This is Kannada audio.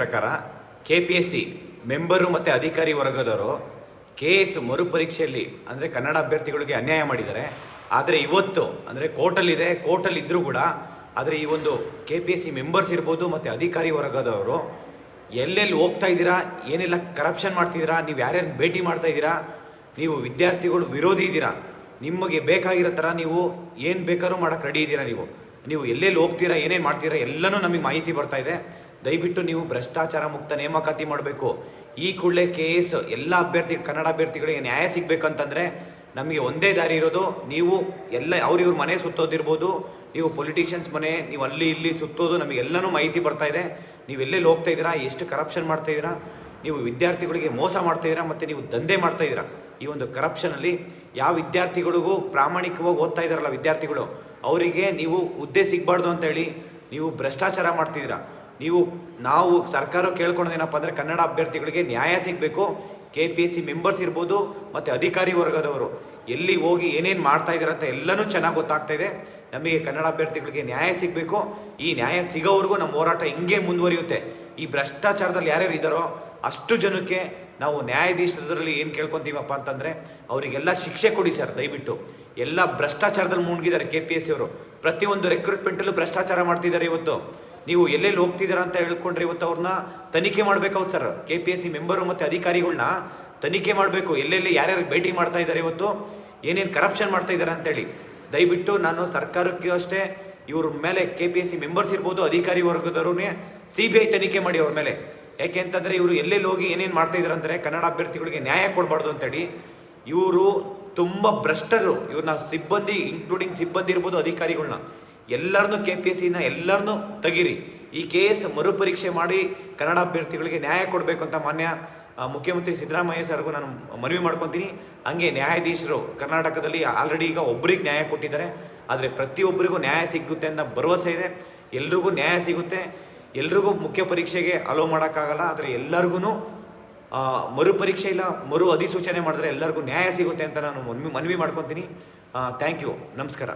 ಪ್ರಕಾರ K P S C member ಮತ್ತು ಅಧಿಕಾರಿ ವರ್ಗದವರು ಕೆ ಎಸ್ ಮರುಪರೀಕ್ಷೆಯಲ್ಲಿ, ಅಂದರೆ ಕನ್ನಡ ಅಭ್ಯರ್ಥಿಗಳಿಗೆ ಅನ್ಯಾಯ ಮಾಡಿದ್ದಾರೆ. ಆದರೆ ಇವತ್ತು, ಅಂದರೆ ಕೋರ್ಟಲ್ಲಿದೆ ಕೋರ್ಟಲ್ಲಿ ಇದ್ದರೂ ಕೂಡ, ಆದರೆ ಈ ಒಂದು K P S C members ಇರ್ಬೋದು ಮತ್ತು ಅಧಿಕಾರಿ ವರ್ಗದವರು ಎಲ್ಲೆಲ್ಲಿ ಹೋಗ್ತಾ ಇದ್ದೀರಾ, ಏನೆಲ್ಲ ಕರಪ್ಷನ್ ಮಾಡ್ತಿದ್ದೀರಾ, ನೀವು ಯಾರ್ಯಾರು ಭೇಟಿ ಮಾಡ್ತಾ ಇದ್ದೀರಾ, ನೀವು ವಿದ್ಯಾರ್ಥಿಗಳು ವಿರೋಧಿ ಇದ್ದೀರಾ, ನಿಮಗೆ ಬೇಕಾಗಿರೋ ಥರ ನೀವು ಏನು ಬೇಕಾದ್ರೂ ಮಾಡೋಕ್ಕೆ ರೆಡಿ ಇದ್ದೀರಾ ನೀವು? ನೀವು ಎಲ್ಲೆಲ್ಲಿ ಹೋಗ್ತೀರಾ, ಏನೇನು ಮಾಡ್ತೀರಾ, ಎಲ್ಲನೂ ನಮಗೆ ಮಾಹಿತಿ ಬರ್ತಾ ಇದೆ. ದಯವಿಟ್ಟು ನೀವು ಭ್ರಷ್ಟಾಚಾರ ಮುಕ್ತ ನೇಮಕಾತಿ ಮಾಡಬೇಕು. ಈ ಕೂಡಲೇ ಕೆ ಎಸ್ ಎಲ್ಲ ಅಭ್ಯರ್ಥಿ, ಕನ್ನಡ ಅಭ್ಯರ್ಥಿಗಳಿಗೆ ನ್ಯಾಯ ಸಿಗಬೇಕಂತಂದರೆ ನಮಗೆ ಒಂದೇ ದಾರಿ ಇರೋದು, ನೀವು ಎಲ್ಲ ಅವ್ರಿವ್ರ ಮನೆ ಸುತ್ತೋದಿರ್ಬೋದು, ನೀವು ಪೊಲಿಟಿಷಿಯನ್ಸ್ ಮನೆ, ನೀವು ಅಲ್ಲಿ ಇಲ್ಲಿ ಸುತ್ತೋದು ನಮಗೆಲ್ಲನೂ ಮಾಹಿತಿ ಬರ್ತಾ ಇದೆ. ನೀವು ಎಲ್ಲೆಲ್ಲಿ ಹೋಗ್ತಾ ಇದ್ದೀರಾ, ಎಷ್ಟು ಕರಪ್ಷನ್ ಮಾಡ್ತಾ ಇದ್ದೀರಾ, ನೀವು ವಿದ್ಯಾರ್ಥಿಗಳಿಗೆ ಮೋಸ ಮಾಡ್ತಾ ಇದ್ದೀರಾ, ಮತ್ತು ನೀವು ದಂಧೆ ಮಾಡ್ತಾ ಇದ್ದೀರಾ, ಈ ಒಂದು ಕರಪ್ಷನಲ್ಲಿ ಯಾವ ವಿದ್ಯಾರ್ಥಿಗಳಿಗೂ ಪ್ರಾಮಾಣಿಕವಾಗಿ ಓದ್ತಾ ಇದ್ದಾರಲ್ಲ ವಿದ್ಯಾರ್ಥಿಗಳು, ಅವರಿಗೆ ನೀವು ಹುದ್ದೆ ಸಿಗಬಾರ್ದು ಅಂತೇಳಿ ನೀವು ಭ್ರಷ್ಟಾಚಾರ ಮಾಡ್ತಿದ್ದೀರಾ. ನೀವು, ನಾವು ಸರ್ಕಾರ ಕೇಳ್ಕೊಳೋದೇನಪ್ಪ ಅಂದರೆ ಕನ್ನಡ ಅಭ್ಯರ್ಥಿಗಳಿಗೆ ನ್ಯಾಯ ಸಿಗಬೇಕು K P S C members ಇರ್ಬೋದು, ಮತ್ತು ಅಧಿಕಾರಿ ವರ್ಗದವರು. ಎಲ್ಲಿ ಹೋಗಿ ಏನೇನು ಮಾಡ್ತಾ ಇದ್ದಾರೆ ಅಂತ ಎಲ್ಲನೂ ಚೆನ್ನಾಗಿ ಗೊತ್ತಾಗ್ತಾ ಇದೆ. ನಮಗೆ ಕನ್ನಡ ಅಭ್ಯರ್ಥಿಗಳಿಗೆ ನ್ಯಾಯ ಸಿಗಬೇಕು. ಈ ನ್ಯಾಯ ಸಿಗೋವರೆಗೂ ನಮ್ಮ ಹೋರಾಟ ಹಿಂಗೆ ಮುಂದುವರಿಯುತ್ತೆ. ಈ ಭ್ರಷ್ಟಾಚಾರದಲ್ಲಿ ಯಾರ್ಯಾರು ಇದ್ದಾರೋ, ಅಷ್ಟು ಜನಕ್ಕೆ ನಾವು ನ್ಯಾಯಾಧೀಶರಲ್ಲಿ ಏನು ಕೇಳ್ಕೊತೀವಪ್ಪ ಅಂತಂದರೆ, ಅವರಿಗೆಲ್ಲ ಶಿಕ್ಷೆ ಕೊಡಿ ಸರ್, ದಯವಿಟ್ಟು. ಎಲ್ಲ ಭ್ರಷ್ಟಾಚಾರದಲ್ಲಿ ಮುಳುಗಿದ್ದಾರೆ ಕೆ ಪಿ ಎಸ್ ಸಿ ಅವರು. ಪ್ರತಿಯೊಂದು ರೆಕ್ರೂಟ್ಮೆಂಟಲ್ಲೂ ಭ್ರಷ್ಟಾಚಾರ ಮಾಡ್ತಿದ್ದಾರೆ ಇವತ್ತು. ನೀವು ಎಲ್ಲೆಲ್ಲಿ ಹೋಗ್ತಿದ್ದೀರಾ ಅಂತ ಹೇಳ್ಕೊಂಡ್ರೆ ಇವತ್ತು ಅವ್ರನ್ನ ತನಿಖೆ ಮಾಡಬೇಕಾಗುತ್ತೆ sir. K P S C member ಮತ್ತು ಅಧಿಕಾರಿಗಳನ್ನ ತನಿಖೆ ಮಾಡಬೇಕು. ಎಲ್ಲೆಲ್ಲಿ ಯಾರ್ಯಾರು ಭೇಟಿ ಮಾಡ್ತಾ ಇದ್ದಾರೆ ಇವತ್ತು, ಏನೇನು ಕರಪ್ಷನ್ ಮಾಡ್ತಾ ಇದ್ದಾರೆ ಅಂತೇಳಿ. ದಯವಿಟ್ಟು ನಾನು ಸರ್ಕಾರಕ್ಕೂ ಅಷ್ಟೇ ಇವ್ರ ಮೇಲೆ K P S C members ಇರ್ಬೋದು, ಅಧಿಕಾರಿ ವರ್ಗದವ್ರನ್ನೇ ಸಿ ಬಿ ಐ ತನಿಖೆ ಮಾಡಿ ಅವ್ರ ಮೇಲೆ. ಯಾಕೆ ಅಂತಂದರೆ ಇವರು ಎಲ್ಲೆಲ್ಲಿ ಹೋಗಿ ಏನೇನು ಮಾಡ್ತಾ ಇದ್ದಾರೆ ಅಂದರೆ ಕನ್ನಡ ಅಭ್ಯರ್ಥಿಗಳಿಗೆ ನ್ಯಾಯ ಕೊಡಬಾರ್ದು ಅಂತೇಳಿ. ಇವರು ತುಂಬ ಭ್ರಷ್ಟರು. ಇವ್ರನ್ನ ಸಿಬ್ಬಂದಿ ಇನ್ಕ್ಲೂಡಿಂಗ್ ಸಿಬ್ಬಂದಿ ಇರ್ಬೋದು ಅಧಿಕಾರಿಗಳನ್ನ ಎಲ್ಲರನ್ನೂ ಕೆ ಪಿ ಎಸ್ ಸಿನ ಎಲ್ಲರನ್ನೂ ತೆಗೀರಿ. ಈ ಕೆ ಮರುಪರೀಕ್ಷೆ ಮಾಡಿ ಕನ್ನಡ ಅಭ್ಯರ್ಥಿಗಳಿಗೆ ನ್ಯಾಯ ಕೊಡಬೇಕು ಅಂತ ಮಾನ್ಯ ಮುಖ್ಯಮಂತ್ರಿ ಸಿದ್ದರಾಮಯ್ಯ ಸರ್ಗೂ ನಾನು ಮನವಿ ಮಾಡ್ಕೊತೀನಿ. ಹಂಗೆ ನ್ಯಾಯಾಧೀಶರು ಕರ್ನಾಟಕದಲ್ಲಿ ಆಲ್ರೆಡಿ ಈಗ ಒಬ್ಬರಿಗೆ ನ್ಯಾಯ ಕೊಟ್ಟಿದ್ದಾರೆ. ಆದರೆ ಪ್ರತಿಯೊಬ್ಬರಿಗೂ ನ್ಯಾಯ ಸಿಗುತ್ತೆ ಅಂತ ಭರವಸೆ ಇದೆ. ಎಲ್ರಿಗೂ ನ್ಯಾಯ ಸಿಗುತ್ತೆ. ಎಲ್ರಿಗೂ ಮುಖ್ಯ ಪರೀಕ್ಷೆಗೆ ಅಲೋ ಮಾಡೋಕ್ಕಾಗಲ್ಲ. ಆದರೆ ಎಲ್ಲರಿಗೂ ಮರುಪರೀಕ್ಷೆ ಇಲ್ಲ, ಮರು ಅಧಿಸೂಚನೆ ಮಾಡಿದ್ರೆ ಎಲ್ಲರಿಗೂ ನ್ಯಾಯ ಸಿಗುತ್ತೆ ಅಂತ ನಾನು ಮನವಿ ಮನವಿ ಮಾಡ್ಕೊತೀನಿ. ಥ್ಯಾಂಕ್ ಯು ನಮಸ್ಕಾರ.